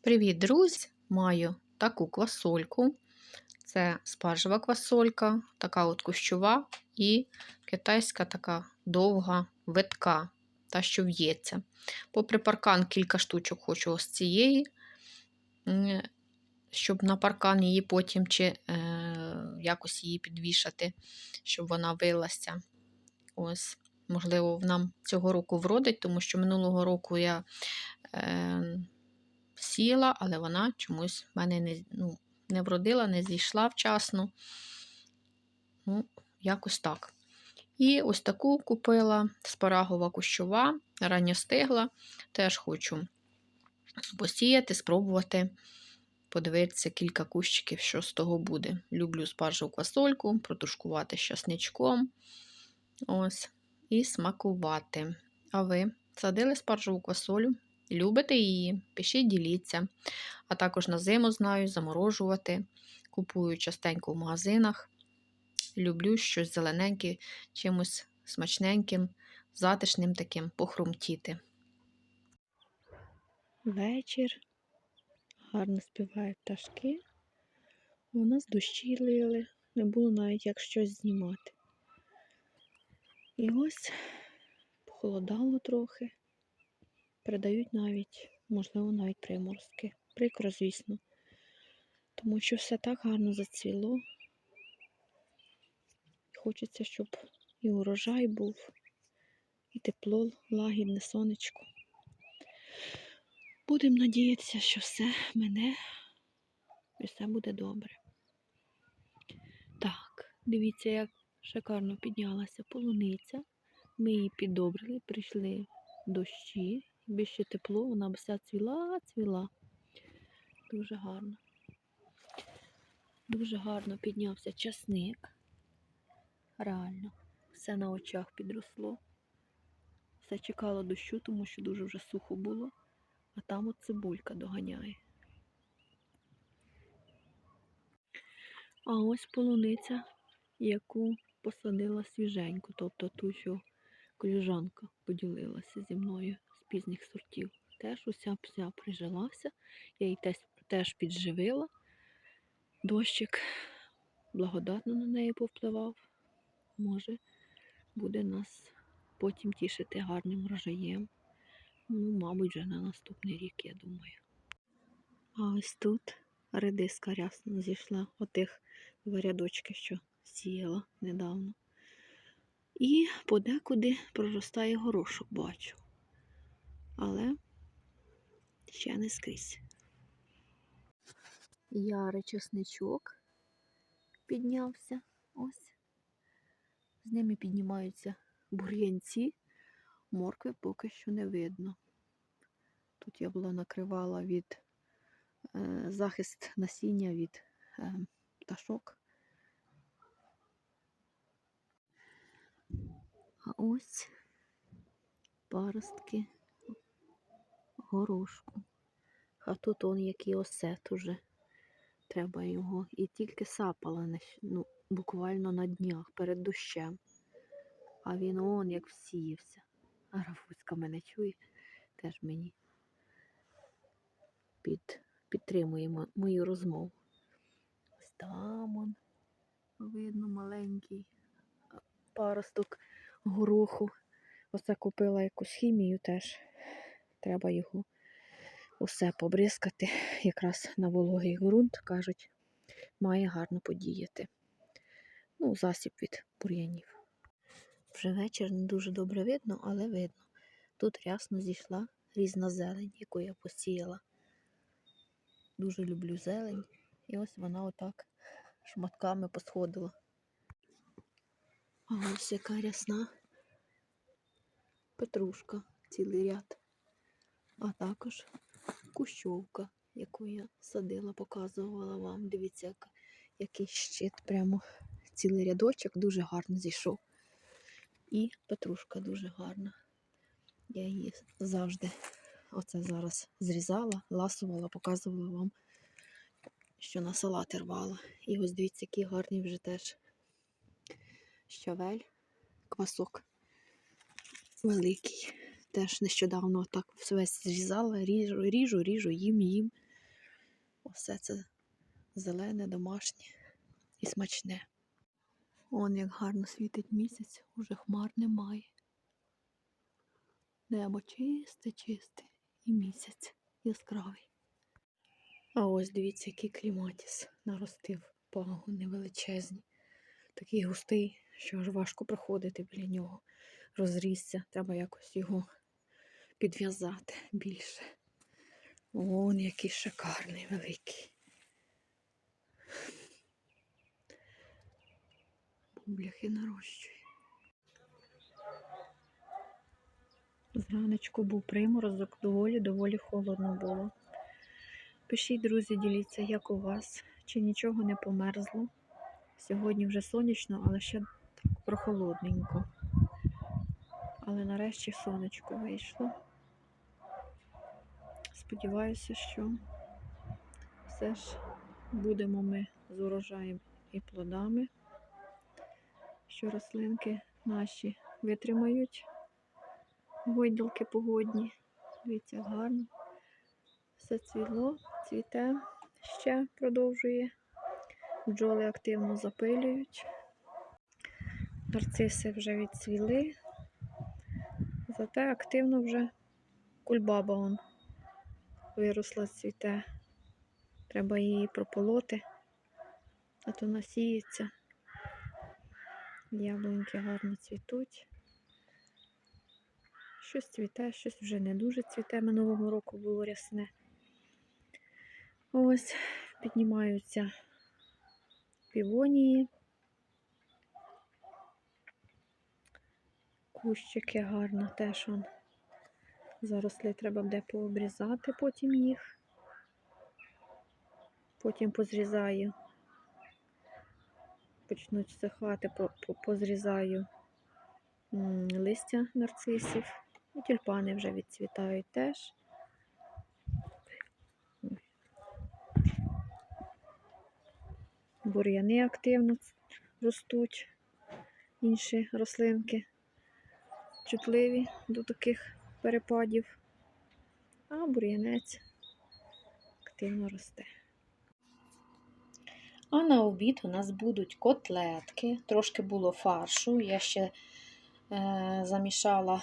Привіт, друзі! Маю таку квасольку. Це спаржева квасолька, така от кущова і китайська така довга витка, та що в'ється. Попри паркан, кілька штучок хочу ось цієї, щоб на паркан її потім чи е, якось її підвішати, щоб вона вилася. Ось, можливо, нам цього року вродить, тому що минулого року я. Е, сіла, але вона чомусь в мене не ну, не вродила, не зійшла вчасно. Ну, якось так. І ось таку купила спарагова кущова, рання стигла. Теж хочу посіяти, спробувати подивитися кілька кущиків, що з того буде. Люблю спаржеву квасольку, протушкувати з часничком. Ось, і смакувати. А ви садили спаржеву квасолю? Любите її, пишіть, діліться. А також на зиму знаю, заморожувати. Купую частенько в магазинах. Люблю щось зелененьке, чимось смачненьким, затишним таким похрумтіти. Вечір. Гарно співають пташки. У нас дощі лили, не було навіть як щось знімати. І ось похолодало трохи передають навіть, можливо, навіть приморозки. Прикро, звісно. Тому що все так гарно зацвіло. Хочеться, щоб і урожай був, і тепло, лагідне сонечко. Будемо надіятися, що все мене і все буде добре. Так, дивіться, як шикарно піднялася полуниця. Ми її підобрили, прийшли дощі, Якби ще тепло, вона вся цвіла, цвіла. Дуже гарно. Дуже гарно піднявся часник. Реально, все на очах підросло. Все чекало дощу, тому що дуже вже сухо було, а там от цибулька доганяє. А ось полуниця, яку посадила свіженьку, тобто ту, що коліжанка поділилася зі мною пізних сортів. Теж уся вся прижилася. Я її теж, підживила. Дощик благодатно на неї повпливав. Може, буде нас потім тішити гарним врожаєм. Ну, мабуть, вже на наступний рік, я думаю. А ось тут редиска рясно зійшла отих два рядочки, що сіяла недавно. І подекуди проростає горошок, бачу але ще не скрізь. Ярий чесничок піднявся ось. З ними піднімаються бур'янці, моркви поки що не видно. Тут я була накривала від е, захист насіння від е, пташок. А ось паростки горошку. А тут он який осет уже. Треба його. І тільки сапала ну, буквально на днях перед дощем. А він он як всіявся. А Рафуська мене чує, теж мені під, підтримує мою розмову. Ось там видно маленький паросток гороху. Оце купила якусь хімію теж. Треба його усе побризкати, якраз на вологий ґрунт, кажуть, має гарно подіяти. Ну, засіб від бур'янів. Вже вечір не дуже добре видно, але видно. Тут рясно зійшла різна зелень, яку я посіяла. Дуже люблю зелень. І ось вона отак шматками посходила. А ось яка рясна петрушка, цілий ряд а також кущовка, яку я садила, показувала вам. Дивіться, який щит, прямо цілий рядочок, дуже гарно зійшов. І петрушка дуже гарна. Я її завжди оце зараз зрізала, ласувала, показувала вам, що на салати рвала. І ось дивіться, який гарний вже теж щавель, квасок великий теж нещодавно так весь зрізала, ріжу, ріжу, ріжу, їм, їм. Усе це зелене, домашнє і смачне. Он як гарно світить місяць, уже хмар немає. Небо чисте, чисте і місяць яскравий. А ось дивіться, який кліматіс наростив пагони величезні. Такий густий, що аж важко проходити біля нього. Розрісся, треба якось його підв'язати більше. Вон який шикарний великий. Бубляхи нарощує. Зраночку був приморозок, доволі доволі холодно було. Пишіть, друзі, діліться, як у вас, чи нічого не померзло. Сьогодні вже сонячно, але ще прохолодненько. Але нарешті сонечко вийшло. Сподіваюся, що все ж будемо ми з урожаєм і плодами, що рослинки наші витримають гойдалки погодні. Дивіться, гарно. Все цвіло, цвіте, ще продовжує. Бджоли активно запилюють. Нарциси вже відцвіли. Зате активно вже кульбаба он виросла, цвіте. Треба її прополоти, а то насіється. Яблуньки гарно цвітуть. Щось цвіте, щось вже не дуже цвіте. Минулого року було рясне. Ось піднімаються півонії. Кущики гарно теж он. Заросли треба буде пообрізати потім їх. Потім позрізаю. Почнуть сихати, по- по- позрізаю листя нарцисів. І тюльпани вже відцвітають теж. Бур'яни активно ростуть, інші рослинки чутливі до таких перепадів, а бур'янець активно росте. А на обід у нас будуть котлетки. Трошки було фаршу. Я ще е, замішала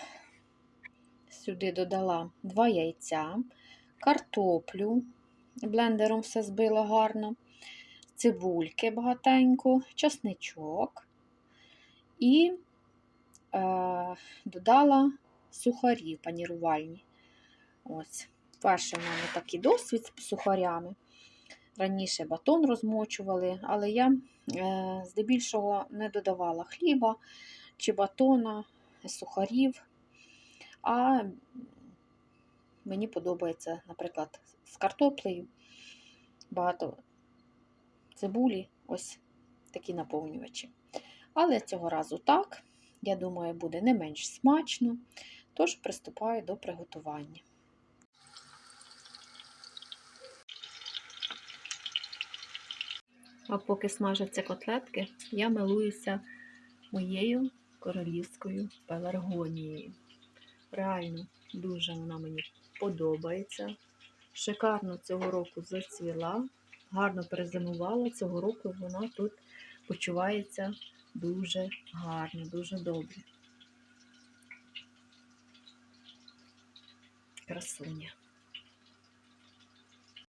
сюди, додала два яйця, картоплю. Блендером все збила гарно, цибульки багатенько, часничок і е, додала сухарі панірувальні. Ось. Перший в мене такий досвід з сухарями. Раніше батон розмочували, але я е, здебільшого не додавала хліба чи батона, сухарів. А мені подобається, наприклад, з картоплею, багато цибулі, ось такі наповнювачі. Але цього разу так, я думаю, буде не менш смачно, тож приступаю до приготування. А поки смажаться котлетки, я милуюся моєю королівською пеларгонією. Реально, дуже вона мені подобається. Шикарно цього року зацвіла, гарно перезимувала. Цього року вона тут почувається дуже гарно, дуже добре. Красуня.